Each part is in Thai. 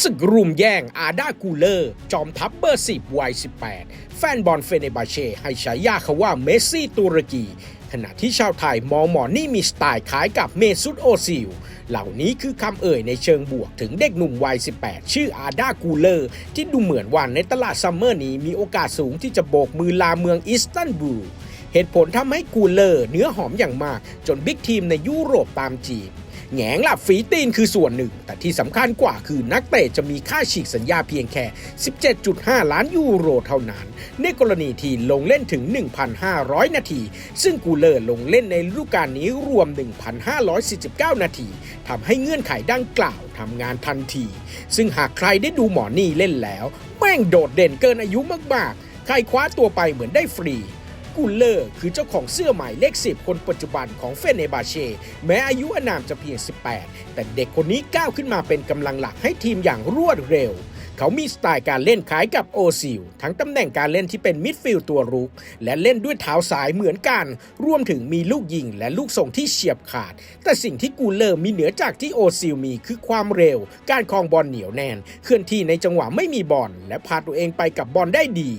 ศึกรุมแย่งอาดากูเลอร์ จอมทัพเบอร์10วัย 18 แฟนบอลเฟเนบาเช่ ให้ฉายาเขาว่าเมสซี่ตุรกี ขณะที่ชาวไทยมองหมอนี่มีสไตล์คล้ายกับเมซุตโอซิล เหล่านี้คือคำเอ่ยในเชิงบวกถึงเด็กหนุ่มวัย 18 ชื่ออาดากูเลอร์ ที่ดูเหมือนว่าในตลาดซัมเมอร์นี้มีโอกาสสูงที่จะโบกมือลาเมืองอิสตันบูลเหตุผลทำให้กูเลอร์เนื้อหอมอย่างมาก จนบิ๊กทีมในยุโรปตามจีบ แหงหลับฝีตีนคือส่วนหนึ่ง แต่ที่สำคัญกว่าคือนักเตะจะมีค่าฉีกสัญญาเพียงแค่ 17.5 ล้านยูโรเท่านั้น ในกรณีที่ลงเล่นถึง 1,500 นาที ซึ่งกูเลอร์ลงเล่นในฤดูกาลนี้รวม 1,549 นาทีทำให้เงื่อนไขดังกล่าวทำงานทันที ซึ่งหากใครได้ดูหมอนี่เล่นแล้ว แม่งโดดเด่นเกินอายุมากๆ ใครคว้าตัวไปเหมือนได้ฟรี กูเลอร์ คือเจ้าของเสื้อหมายเลข 10 คนปัจจุบันของเฟเนบาเช่ แม้อายุอานามจะเพียง 18 แต่เด็กคนนี้ก้าวขึ้นมาเป็นกำลังหลักให้ทีมอย่างรวดเร็ว เขามีสไตล์การเล่นคล้ายกับโอซิลทั้งตำแหน่งการเล่นที่เป็นมิดฟิลด์ตัวรุก และเล่นด้วยเท้าซ้ายเหมือนกัน รวมถึงมีลูกยิงและลูกส่งที่เฉียบขาด แต่สิ่งที่กูเลอร์มีเหนือจากที่โอซิลมีคือความเร็ว การครองบอลเหนียวแน่น เคลื่อนที่ในจังหวะไม่มีบอลและพาตัวเองไปกับบอลได้ดี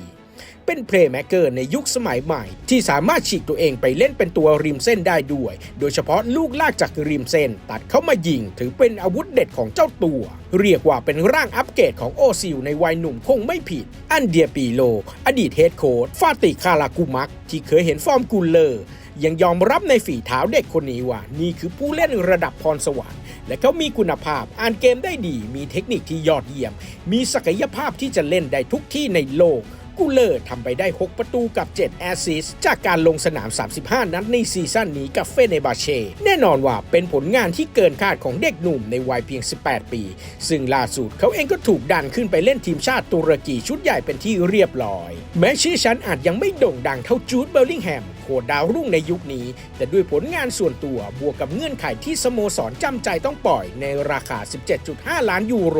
เป็นเพลย์แมกเกอร์ในยุคสมัยใหม่ ที่สามารถฉีกตัวเองไปเล่นเป็นตัวริมเส้นได้ด้วย โดยเฉพาะลูกลากจากริมเส้น ตัดเข้ามายิงถือเป็นอาวุธเด็ดของเจ้าตัว เรียกว่าเป็นร่างอัปเกรดของโอซิลในวัยหนุ่มคงไม่ผิด อันเดียปีโล อดีตเฮดโค้ชฟาติคารากุมัก ที่เคยเห็นฟอร์มกูลเลอร์ยังยอมรับในฝีเท้าเด็กคนนี้ว่า นี่คือผู้เล่นระดับพรสวรรค์ และเขามีคุณภาพ อ่านเกมได้ดี มีเทคนิคที่ยอดเยี่ยม มีศักยภาพที่จะเล่นได้ทุกที่ในโลก กูเลอร์ทำไปได้ 6 ประตูกับ 7 แอสซิสจากการลงสนาม 35 นัดในซีซั่นนี้กับเฟเนบาเช่แน่นอนว่าเป็นผลงานที่เกินคาดของเด็กหนุ่มในวัยเพียง 18 ปี ซึ่งล่าสุดเขาเองก็ถูกดันขึ้นไปเล่นทีมชาติตุรกีชุดใหญ่เป็นที่เรียบร้อย แม้ชื่อฉันอาจยังไม่โด่งดังเท่าจูดเบลลิงแฮมโคดาวรุ่งในยุคนี้ แต่ด้วยผลงานส่วนตัวบวกกับเงื่อนไขที่สโมสรจำใจต้องปล่อยในราคา 17.5 ล้านยูโร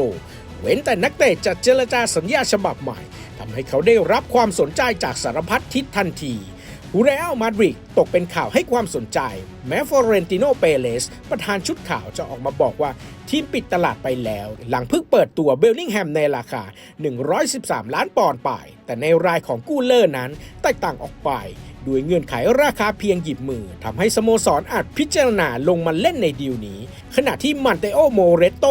เว้นแต่นักเตะจะเจรจาสัญญาฉบับใหม่ทำให้เขาได้รับความสนใจจากสารพัดทิศทันทีเรอัลมาดริดตกเป็นข่าวให้ความสนใจ แม้ฟลอเรนติโนเปเลส ประธานชุดข่าวจะออกมาบอกว่า ทีมปิดตลาดไปแล้ว หลังเพิ่งเปิดตัวเบลลิงแฮมในราคา 113 ล้านปอนด์ไป แต่ในรายของกูเลอร์นั้นแตกต่างออกไป ด้วยเงื่อนไขราคาเพียงหยิบมือทำให้สโมสรอาจพิจารณาลงมาเล่นในดีลนี้ ขณะที่มันเตโอโมเรโต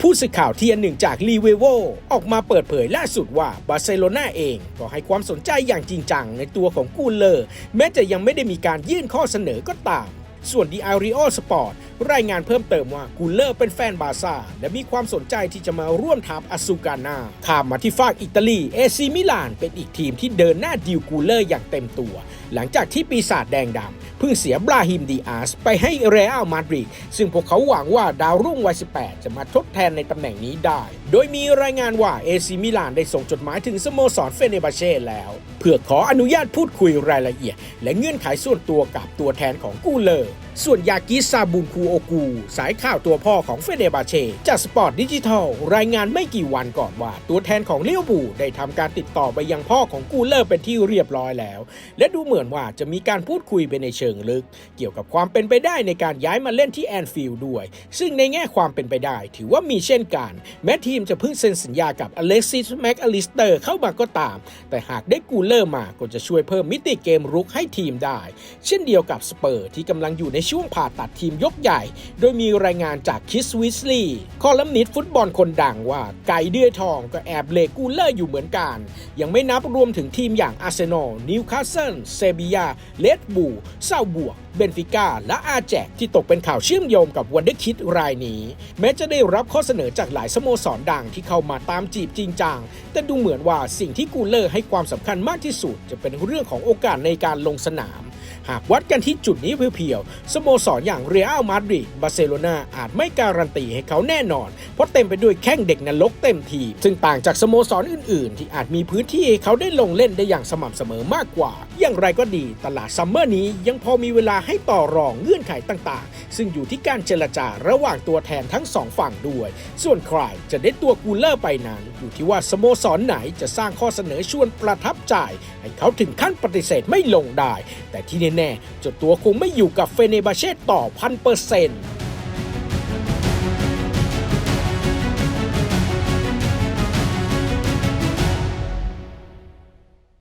ผู้สื่อข่าวเทียนหนึ่งจากลีเวโวออกมาเปิดเผยล่าสุดว่าบาร์เซโลนาเองก็ให้ความสนใจอย่างจริงจังในตัวของกูเลอร์ แม้จะยังไม่ได้มีการยื่นข้อเสนอก็ตาม ส่วนดีอาริโอสปอร์ตรายงานเพิ่มเติมว่ากูเลอร์เป็นแฟนบาซ่าและมีความสนใจที่จะมาร่วมทัพอาซูกานาข้ามมาที่ฝากอิตาลีเอซีมิลานเป็นอีกทีมที่เดินหน้าดิวกูเลอร์อย่างเต็มตัว หลังจากที่ปีศาจแดงดำเพิ่งเสียบราฮิมดีอาสไปให้เรอัลมาดริดซึ่งพวกเขาหวังว่าดาวรุ่งวัย 18 จะมาทดแทนในตำแหน่งนี้ได้ โดยมีรายงานว่าเอซีมิลานได้ส่งจดหมายถึงสโมสรเฟเนบาเช่แล้ว เพื่อขออนุญาตพูดคุยรายละเอียด และเงื่อนไขส่วนตัวกับตัวแทนของกูเลอร์ ส่วนยากิซาบุนคูโอกู สายข่าวตัวพ่อของเฟเนบาเช่จากสปอร์ตดิจิทัล รายงานไม่กี่วันก่อนว่า ตัวแทนของเลี้ยวบูได้ทำการติดต่อไปยังพ่อของกูเลอร์เป็นที่เรียบร้อยแล้ว และดูเหมือนว่าจะมีการพูดคุยไปในเชิงลึก เกี่ยวกับความเป็นไปได้ในการย้ายมาเล่นที่แอนฟิลด์ด้วย ซึ่งในแง่ความเป็นไปได้ ถือว่ามีเช่นกัน แม้ทีมจะเพิ่งเซ็นสัญญากับอเล็กซิสแม็กอลิสเตอร์เข้ามาก็ตาม แต่หากได้กูเลอร์มาก็จะช่วยเพิ่มมิติเกมรุกให้ทีมได้ เช่นเดียวกับสเปอร์ที่กำลังอยู่ในช่วงผ่าตัดทีมยกใหญ่ โดยมีรายงานจากคิสวิสลีย์คอลัมนิสต์ฟุตบอลคนดังว่าไก่เดือยทองก็แอบเลกูเลอร์อยู่เหมือนกัน ยังไม่นับรวมถึงทีมอย่างอาร์เซนอล นิวคาสเซิล เซบียา เลดบูเซาบวก เบนฟิก้า และอาแจกที่ตกเป็นข่าวเชื่อมโยงกับวันเดอร์คิดรายนี้ แม้จะได้รับข้อเสนอจากหลายสโมสรดังที่เข้ามาตามจีบจริงจัง แต่ดูเหมือนว่าสิ่งที่กูเลอร์ให้ความสำคัญมากที่สุด จะเป็นเรื่องของโอกาสในการลงสนาม หากวัดกันที่จุดนี้เพียวๆ สโมสรออย่างเรอัลมาดริดบาร์เซโลนาอาจไม่การันตีให้เขาแน่นอน เพราะเต็มไปด้วยแข้งเด็กนรกเต็มทีม ซึ่งต่างจากสโมสรอื่นๆ ที่อาจมีพื้นที่ให้เขาได้ลงเล่นได้อย่างสม่ำเสมอมากกว่า อย่างไรก็ดีตลาดซัมเมอร์นี้ยังพอมีเวลาให้ต่อรองเงื่อนไขต่างๆ ซึ่งอยู่ที่การเจรจาระหว่างตัวแทนทั้งสองฝั่งด้วย ส่วนใครจะได้ตัวกูเลอร์ไปนั้น อยู่ที่ว่าสโมสรไหนจะสร้างข้อเสนอชวนประทับใจ ให้เขาถึงขั้นปฏิเสธไม่ลงได้ แต่ที่แน่ๆจดตัวคงไม่อยู่กับเฟเนบาเช่ต่อพันเปอร์เซ็นต์